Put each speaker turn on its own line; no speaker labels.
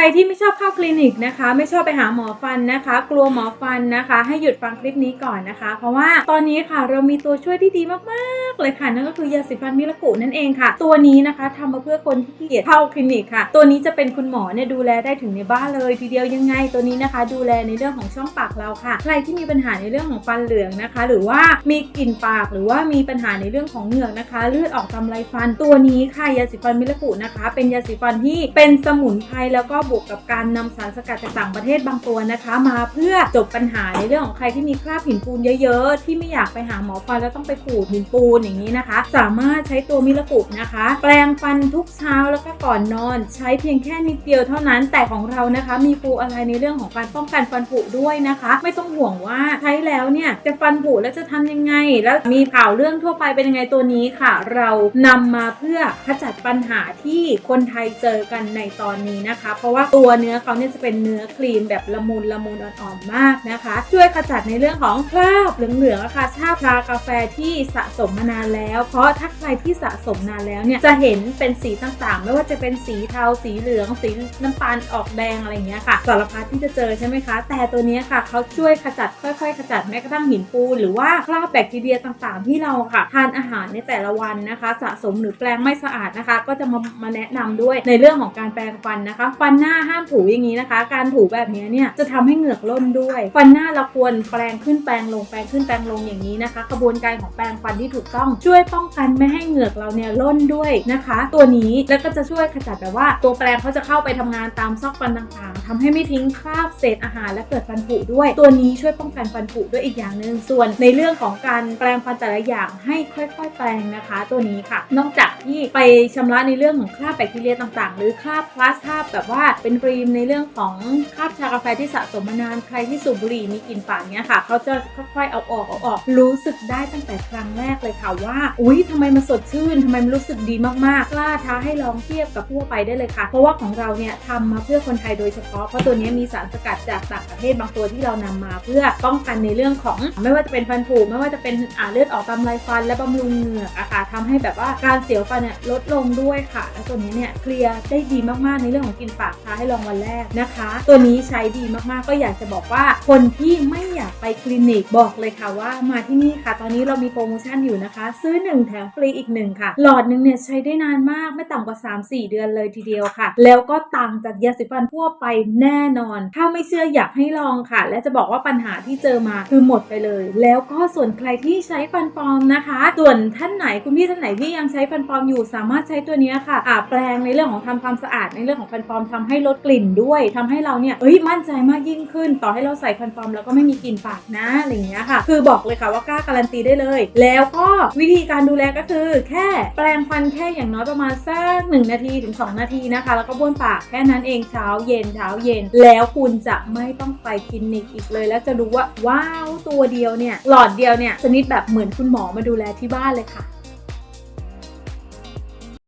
รที่ไม่ชอบเข้าคลินิกนะคะ ไม่ชอบไปหาหมอฟันนะคะ กลัวหมอฟันนะคะ ให้หยุดฟังคลิปนี้ก่อนนะคะ เพราะว่าตอนนี้ค่ะเรามีตัวช่วยที่ดีมากๆ เลยค่ะนั่นก็คือยาสีฟันมิลกุนั่นเองค่ะ ตัวนี้นะคะทำมาเพื่อคนที่เกียจเข้าคลินิกค่ะ ตัวนี้จะเป็นคุณหมอเนี่ยดูแลได้ถึงในบ้านเลย ทีเดียวยังไงตัวนี้นะคะ ดูแลในเรื่องของช่องปากเราค่ะ ใครที่มีปัญหาในเรื่องของฟันเหลืองนะคะ หรือว่ามีกลิ่นปากหรือว่ามีปัญหาในเรื่องของเหงือกนะคะเลือดออกตามไรฟัน ตัวนี้ค่ะยาสีฟันมิลกุนะคะ เป็นยาสีฟันที่เป็นสมุนไพรแล้วก็บวกกับการนำสารสกัดจากต่างประเทศบางตัวนะคะ มาเพื่อจบปัญหาในเรื่องของใครที่มีคราบหินปูนเยอะ ๆ ที่ไม่อยากไปหาหมอฟันแล้วต้องไปขูดหินปูนอย่างนี้นะคะ สามารถใช้ตัวมิลกุนะคะ แปรงฟันทุกเช้าแล้วก็ก่อนนอน ใช้เพียงแค่นิดเดียวเท่านั้น แต่ของเรานะคะ มีฟูอะไรในเรื่องของการป้องกันฟันผุด้วยนะคะ ไม่ต้องห่วงว่าใช้แล้วเนี่ยจะฟันผุแล้วจะทำยังไง แล้วมีข่าวเรื่องทั่วไปเป็นยังไงตัวนี้ค่ะ เรานำมาเพื่อขจัดปัญหาที่คนไทยเจอกันในตอนนี้นะคะ เพราะว่าตัวเนื้อเขาเนี่ยจะเป็นเนื้อครีมแบบละมุนละมุนอ่อนๆมากนะคะ ช่วยขจัดในเรื่องของคราบเหลืองๆอะค่ะชาชากาแฟที่สะสมมานานแล้ว เพราะถ้าใครที่สะสมนานแล้วเนี่ยจะเห็นเป็นสีต่างๆ ไม่ว่าจะเป็นสีเทาสีเหลือง สีน้ำตาลออกแดงอะไรเงี้ยค่ะสารพัดที่จะเจอใช่ไหมคะ แต่ตัวนี้ค่ะเขาช่วยขจัดค่อยๆ ขจัดแม้กระทั่งหินปูนหรือว่าคราบแบคทีเรียต่างๆ ที่เราค่ะ ทานอาหารในแต่ละวันนะคะ สะสมหรือแปรงไม่สะอาดนะคะ ก็จะมามาแนะนำด้วยในเรื่องของการแปรงฟันนะคะ ฟันหน้าห้ามถูอย่างนี้นะคะ การถูแบบนี้เนี่ยจะทำให้เหงือกล่นด้วย ฟันหน้าเราควรแปรงขึ้นแปรงลงแปรงขึ้นแปรงลงอย่างนี้นะคะ กระบวนการของแปรงฟันที่ถูกต้องช่วยป้องกันไม่ให้เหงือกเราเนี่ยล่นด้วยนะคะ ตัวนี้แล้วก็จะช่วยขจัดแบบว่า ตัวแปรงเขาจะเข้าไปทำงานตามซอกฟันต่างๆทำให้ไม่ทิ้งคราบเศษอาหารและเกิดฟันผุด้วย ตัวนี้ช่วยป้องกันฟันผุด้วยอีกอย่างหนึ่งส่วนในเรื่องของการแปรงฟันแต่ละอย่างให้ค่อยๆ แปรงนะคะ ตัวนี้ค่ะ นอกจากที่ไปชำระในเรื่องของคราบแบคทีเรียต่างๆ หรือคราบพลาสคราบแบบว่าเป็นครีมในเรื่องของคราบชากาแฟที่สะสมมานานใครที่สูบบุหรี่มีกลิ่นปากเนี้ยค่ะเขาจะค่อยๆเอาออกเอาออก รู้สึกได้ตั้งแต่ครั้งแรกเลยค่ะว่าอุ๊ยทำไมมันสดชื่นทำไมมันรู้สึกดีมากๆ กล้าท้าให้ลองเทียบกับทั่วไปได้เลยค่ะ เพราะว่าของเราเนี่ยทำมาเพื่อคนไทยโดยเฉพาะ เพราะตัวนี้มีสารสกัดจากต่างประเทศบางตัวที่เรานำมา เพื่อป้องกันในเรื่องของไม่ว่าจะเป็นฟันผุไม่ว่าจะเป็นอ่าเลือดออกตามไรฟัน และบำรุงเหงือกอะค่ะทำให้แบบว่าการเสียวฟันเนี่ยลดลงด้วยค่ะ และตัวนี้เนี่ยเคลียร์ได้ดีมากๆในเรื่องของกินปากท้าให้ลองวันแรกนะคะ ตัวนี้ใช้ดีมากๆก็อยากจะบอกว่าคนที่ไม่อยากไปคลินิกบอกเลยค่ะว่ามาที่นี่ค่ะ ตอนนี้เรามีโปรโมชั่นอยู่นะคะซื้อ 1 แถมฟรีอีก 1 ค่ะ หลอดหนึ่งเนี่ยใช้ได้นานมากไม่ต่ำกว่า 3-4 เดือนเลยทีเดียวค่ะ แล้วก็ต่างจากยาสีฟันทั่วไปแน่นอน ถ้าไม่เชื่ออยากให้ลองค่ะ และจะบอกว่าปัญหาที่เจอมาคือหมดไปเลย แล้วก็ส่วนใครที่ใช้ฟันปลอมนะคะ ส่วนท่านไหนคุณพี่ท่านไหนที่ยังใช้ฟันปลอมอยู่สามารถใช้ตัวนี้ค่ะอ่าแปลงในเรื่องของทำความสะอาดในเรื่องของฟันปลอมทำให้ลดกลิ่นด้วยทำให้เราเนี่ยเอ้ยมั่นใจมากยิ่งขึ้น ต่อให้เราใส่ฟันปลอมแล้วก็ไม่มีกลิ่นปากนะอะไรอย่างเงี้ยค่ะ คือบอกเลยค่ะว่ากล้าการันตีได้เลย แล้วก็วิธีการดูแลก็คือ แค่แปรงฟันแค่อย่างน้อยประมาณสักหนึ่งนาทีถึง 2 นาทีนะคะ แล้วก็บ้วนปากแค่นั้นเองเช้าเย็นเช้าเย็น แล้วคุณจะไม่ต้องไปคลินิกอีกเลย แล้วจะรู้ว่าว้าวตัวเดียวเนี่ยหลอดเดียวเนี่ยชนิดแบบเหมือนคุณหมอมาดูแลที่บ้านเลยค่ะ